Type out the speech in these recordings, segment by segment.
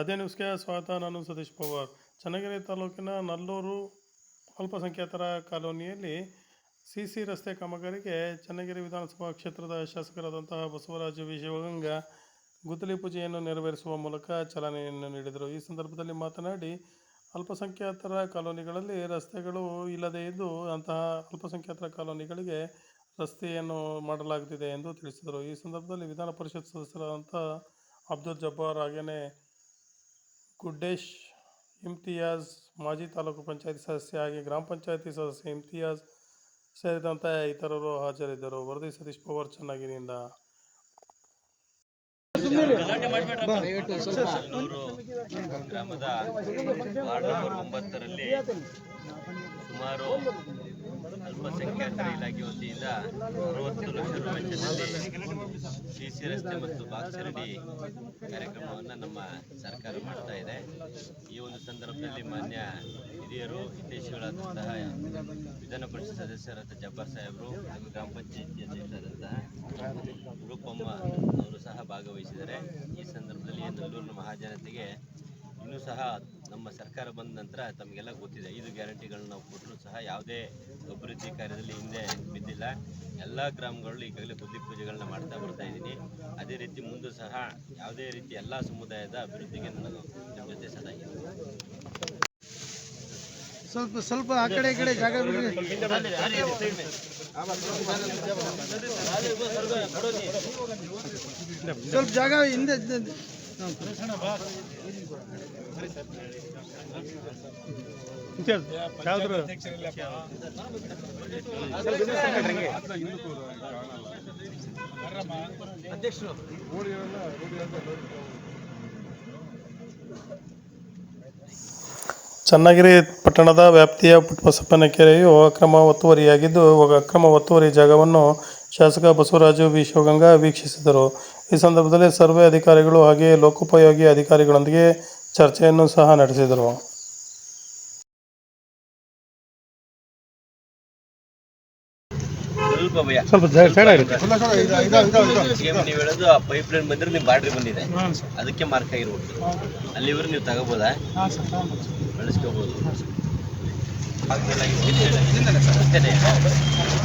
ಅದೇ ನ್ಯೂಸ್ಗೆ ಸ್ವಾಗತ ನಾನು ಸತೀಶ್ ಪವಾರ್. ಚನ್ನಗಿರಿ ತಾಲೂಕಿನ ನಲ್ಲೂರು ಅಲ್ಪಸಂಖ್ಯಾತರ ಕಾಲೋನಿಯಲ್ಲಿ ಸಿ ಸಿ ರಸ್ತೆ ಕಾಮಗಾರಿಗೆ ಚನ್ನಗಿರಿ ವಿಧಾನಸಭಾ ಕ್ಷೇತ್ರದ ಶಾಸಕರಾದಂತಹ ಬಸವರಾಜ ವಿ. ಶಿವಗಂಗ ಗುದ್ದಲಿ ಪೂಜೆಯನ್ನು ನೆರವೇರಿಸುವ ಮೂಲಕ ಚಾಲನೆಯನ್ನು ನೀಡಿದರು. ಈ ಸಂದರ್ಭದಲ್ಲಿ ಮಾತನಾಡಿ, ಅಲ್ಪಸಂಖ್ಯಾತರ ಕಾಲೋನಿಗಳಲ್ಲಿ ರಸ್ತೆಗಳು ಇಲ್ಲದೇ ಇದ್ದು ಅಂತಹ ಅಲ್ಪಸಂಖ್ಯಾತರ ಕಾಲೋನಿಗಳಿಗೆ ರಸ್ತೆಯನ್ನು ಮಾಡಲಾಗುತ್ತಿದೆ ಎಂದು ತಿಳಿಸಿದರು. ಈ ಸಂದರ್ಭದಲ್ಲಿ ವಿಧಾನ ಪರಿಷತ್ ಸದಸ್ಯರಾದಂಥ ಅಬ್ದುಲ್ ಜಬ್ಬಾರ್ ಹಾಗೆಯೇ ಗುಡ್ಡೇಶ್ ಇಮ್ತಿಯಾಜ್ ಮಾಜಿ ತಾಲೂಕು ಪಂಚಾಯತಿ ಸದಸ್ಯ ಹಾಗೆ ಗ್ರಾಮ ಪಂಚಾಯತಿ ಸದಸ್ಯ ಇಮ್ತಿಯಾಜ್ ಸೇರಿದಂತೆ ಇತರರು ಹಾಜರಿದ್ದರು. ವರದಿ ಸತೀಶ್ ಪವಾರ್ ನಲ್ಲೂರು ಗ್ರಾಮದ ಒಂಬತ್ತರಲ್ಲಿ ಸುಮಾರು ಅಲ್ಪಸಂಖ್ಯಾತರ ಇಲಾಖೆ ವತಿಯಿಂದ ಅರವತ್ತು ಲಕ್ಷ ರೂಪಾಯಿ ವೆಚ್ಚದಲ್ಲಿ ಸಿ ಸಿ ರಸ್ತೆ ಮತ್ತು ಬಾಕ್ಸರಡಿ ಕಾರ್ಯಕ್ರಮವನ್ನು ನಮ್ಮ ಸರ್ಕಾರ ಮಾಡ್ತಾ ಇದೆ. ಈ ಒಂದು ಸಂದರ್ಭದಲ್ಲಿ ಮಾನ್ಯ ಹಿರಿಯರು, ಹಿತೈಷಿಗಳಾದಂತಹ ವಿಧಾನ ಪರಿಷತ್ ಸದಸ್ಯರಾದ ಜಬ್ಬಾರ್ ಸಾಹೇಬರು ಹಾಗೂ ಗ್ರಾಮ ಪಂಚಾಯತಿ ಅಧ್ಯಕ್ಷರಾದಂತಹ ರೂಪಮ್ಮ ಅವರು ಸಹ ಭಾಗವಹಿಸಿದ್ದಾರೆ. ಈ ಸಂದರ್ಭದಲ್ಲಿ ನಲ್ಲೂರಿನ ಮಹಾಜನತೆಗೆ ಇನ್ನೂ ಸಹ ನಮ್ಮ ಸರ್ಕಾರ ಬಂದ ನಂತರ ತಮಗೆಲ್ಲ ಗೊತ್ತಿದೆ. ಐದು ಗ್ಯಾರಂಟಿಗಳನ್ನ ನಾವು ಕೊಟ್ಟರು ಸಹ ಯಾವುದೇ ಅಭಿವೃದ್ಧಿ ಕಾರ್ಯದಲ್ಲಿ ಹಿಂದೆ ಬಿದ್ದಿಲ್ಲ. ಎಲ್ಲ ಗ್ರಾಮಗಳಲ್ಲಿ ಈಗಾಗಲೇ ಬುದ್ಧಿ ಪೂಜೆಗಳನ್ನ ಮಾಡ್ತಾ ಬರ್ತಾ ಇದ್ದೀನಿ. ಅದೇ ರೀತಿ ಮುಂದೆ ಸಹ ಯಾವುದೇ ರೀತಿ ಎಲ್ಲ ಸಮುದಾಯದ ಅಭಿವೃದ್ಧಿಗೆ ನಾನು ನಮ್ಮ ಜೊತೆ ಸದಾ ಸ್ವಲ್ಪ ಸ್ವಲ್ಪ ಆ ಕಡೆ, ಈ ಕಡೆ ಜಾಗ ಸ್ವಲ್ಪ ಜಾಗ ಹಿಂದೆ. ಚನ್ನಗಿರಿ ಪಟ್ಟಣದ ವ್ಯಾಪ್ತಿಯ ಪುಟ್ಟಬಸಪ್ಪನ ಕೆರೆಯು ಅಕ್ರಮ ಒತ್ತುವರಿಯಾಗಿದ್ದು ಅಕ್ರಮ ಒತ್ತುವರಿ ಜಾಗವನ್ನು ಶಾಸಕ ಬಸವರಾಜು ವಿ. ಶಿವಗಂಗ ವೀಕ್ಷಿಸಿದರು. ಈ ಸಂದರ್ಭದಲ್ಲಿ ಸರ್ವೆ ಅಧಿಕಾರಿಗಳು ಹಾಗೆಯೇ ಲೋಕೋಪಯೋಗಿ ಅಧಿಕಾರಿಗಳೊಂದಿಗೆ ಚರ್ಚೆಯನ್ನು ಸಹ ನಡೆಸಿದರು. ಸ್ವಲ್ಪ ನೀವು ಹೇಳೋದು ಆ ಪೈಪ್ ಲೈನ್ ಬಂದ್ರೆ ನೀವು ಬಾಡ್ರಿ ಬಂದಿದೆ. ಅದಕ್ಕೆ ಮಾರ್ಕ್ ಆಗಿರ್ಬೋದು. ಅಲ್ಲಿವರೆಗೆ ನೀವು ತಗೋಬೋದಾ? ಬಳಸ್ಕೋಬೋದು.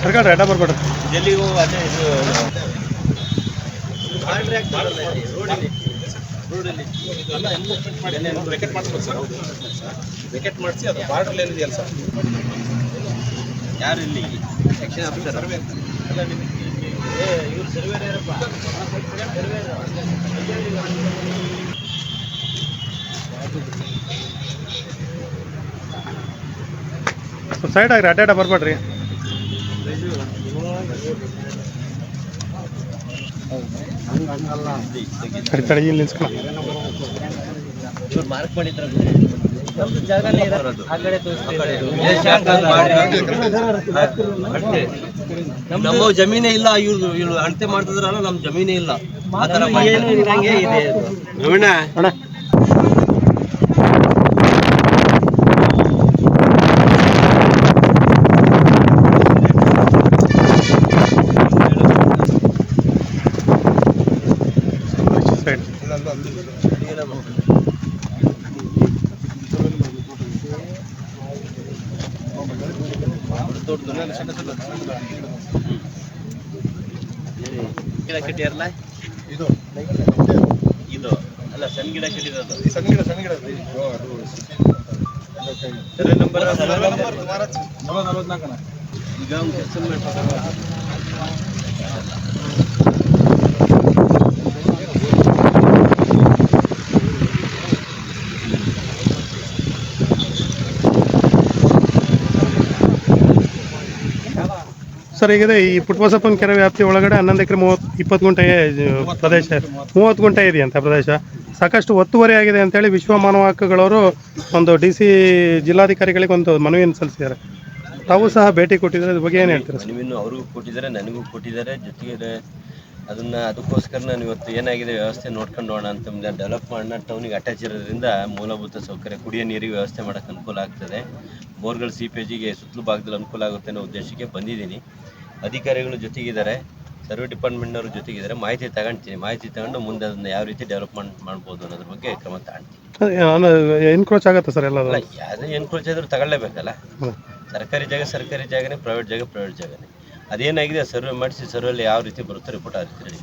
ಸರ್ಕಾರ ಎಡ ಬರ್ಬೇಡ ಎಲ್ಲಿಗೂ ಅದೇ ಇದು? ರೋಡಲ್ಲಿ ರೋಡಲ್ಲಿ ವೆಕೆಟ್ ಮಾಡಿಸ್ಬೇಕು ಸರ್ ವೆಕೆಟ್ ಮಾಡಿಸಿ ಅದು ಇದೆಯಲ್ಲ ಸರ್ ಯಾರು ಇಲ್ಲಿ ಸೆಕ್ಷನ್ ಆಫೀಸರ್ ಅಲ್ಲ ನಿಮ್ಗೆ ಏ ಇವ್ರು ಸರ್ವೇರ್ ಯಾರಪ್ಪ ಸರ್ವೇರ್ ಸೈಡ್ ಆಗ್ರಿ ಅಡ್ಡಾಡ ಬರ್ಬೇಡ್ರಿ ತಡಿ ಕಡೆ ಇಲ್ಲಿ ನಿಲ್ಸ್ಕೊಳ ಇವ್ರು ಮಾರ್ಕ್ ಮಾಡಿದ್ರ ಜಾಗನೇ ಆ ಕಡೆ ನಮ್ಮ ಜಮೀನೇ ಇಲ್ಲ ಇವ್ರು ಇವ್ರು ಅಳತೆ ಮಾಡ್ತಿದ್ರಲ್ಲ ನಮ್ಮ ಜಮೀನೇ ಇಲ್ಲ. ಆ ಇರಂಗೆ ಇದೆ ಗಿಡ ಇದು ಇದು ಅಲ್ಲ ಸಣ್ಣ ಗಿಡ ಕಟ್ಟಿರೋದು. ಸಣ್ಣ ಗಿಡ ಸಣ್ಣ ಗಿಡ ಸರ್ವೆ ನಂಬರ್ ಈಗ ಕೆಲಸ ಮಾಡ್ತಾರೆ ಸರ್ ಈಗಿದೆ ಈ ಪುಟ್ಟಬಸಪ್ಪನ ಕೆರೆ ವ್ಯಾಪ್ತಿ ಒಳಗಡೆ ಹನ್ನೊಂದು ಎಕರೆ ಮೂವತ್ತು, ಇಪ್ಪತ್ತು ಗುಂಟೆ ಪ್ರದೇಶ, ಮೂವತ್ತು ಗುಂಟೆ ಇದೆಯಂತೆ ಪ್ರದೇಶ. ಸಾಕಷ್ಟು ಒತ್ತುವರಿ ಆಗಿದೆ ಅಂತೇಳಿ ವಿಶ್ವ ಮಾನವ ಹಕ್ಕುಗಳವರು ಒಂದು ಡಿ ಸಿ ಜಿಲ್ಲಾಧಿಕಾರಿಗಳಿಗೆ ಒಂದು ಮನವಿಯನ್ನು ಸಲ್ಲಿಸಿದ್ದಾರೆ. ತಾವು ಸಹ ಭೇಟಿ ಕೊಟ್ಟಿದ್ದಾರೆ, ಅದ್ರ ಬಗ್ಗೆ ಏನು ಹೇಳ್ತೀರಾ ಅವ್ರಿಗೂ ಕೊಟ್ಟಿದ್ದಾರೆ, ನನಗೂ ಕೊಟ್ಟಿದ್ದಾರೆ, ಜೊತೆಗೆ ಅದನ್ನ ಅದಕ್ಕೋಸ್ಕರ ನಾನು ಇವತ್ತು ಏನಾಗಿದೆ ವ್ಯವಸ್ಥೆ ನೋಡ್ಕೊಂಡು ಹೋಗೋಣ ಅಂತಂದ್ರೆ ಡೆವಲಪ್ ಮಾಡೋಣ. ಟೌನಿಗೆ ಅಟ್ಯಾಚ್ ಇರೋದ್ರಿಂದ ಮೂಲಭೂತ ಸೌಕರ್ಯ ಕುಡಿಯೋ ನೀರಿಗೆ ವ್ಯವಸ್ಥೆ ಮಾಡೋಕ್ಕೆ ಅನುಕೂಲ ಆಗ್ತದೆ. ಬೋರ್ಗಳು ಸೀಪೇಜಿಗೆ ಸುತ್ತಲೂ ಭಾಗದಲ್ಲಿ ಅನುಕೂಲ ಆಗುತ್ತೆ ಅನ್ನೋ ಉದ್ದೇಶಕ್ಕೆ ಬಂದಿದ್ದೀನಿ. ಅಧಿಕಾರಿಗಳು ಜೊತೆಗಿದ್ದಾರೆ ಸರ್ವೆ ಡಿಪಾರ್ಟ್ಮೆಂಟ್ನವರು ಜೊತೆಗಿದ್ದಾರೆ. ಮಾಹಿತಿ ತಗೊಳ್ತೀನಿ ಮಾಹಿತಿ ತಗೊಂಡು ಮುಂದೆ ಅದನ್ನ ಯಾವ ರೀತಿ ಡೆವಲಪ್ಮೆಂಟ್ ಮಾಡ್ಬೋದು ಅನ್ನೋದ್ರ ಬಗ್ಗೆ ಕ್ರಮ ತಗೊಳ್ತೀನಿ ಎನ್ಕ್ರೋಚ್ ಆಗುತ್ತೆ ಸರ್ ಎಲ್ಲ ಯಾವುದೇ ಎನ್ಕ್ರೋಚ್ ಆದರೂ ತಗೊಳ್ಳೇಬೇಕಲ್ಲ. ಸರ್ಕಾರಿ ಜಾಗ ಸರ್ಕಾರಿ ಜಾಗನೇ ಪ್ರೈವೇಟ್ ಜಾಗ ಪ್ರೈವೇಟ್ ಜಾಗನೇ. ಅದೇನಾಗಿದೆ? ಸರ್ವೆ ಮಾಡಿಸಿ ಸರ್ವೆಲ್ಲಿ ಯಾವ ರೀತಿ ಬರುತ್ತೆ ರಿಪೋರ್ಟ್ ಅಂತ ಹೇಳಿ.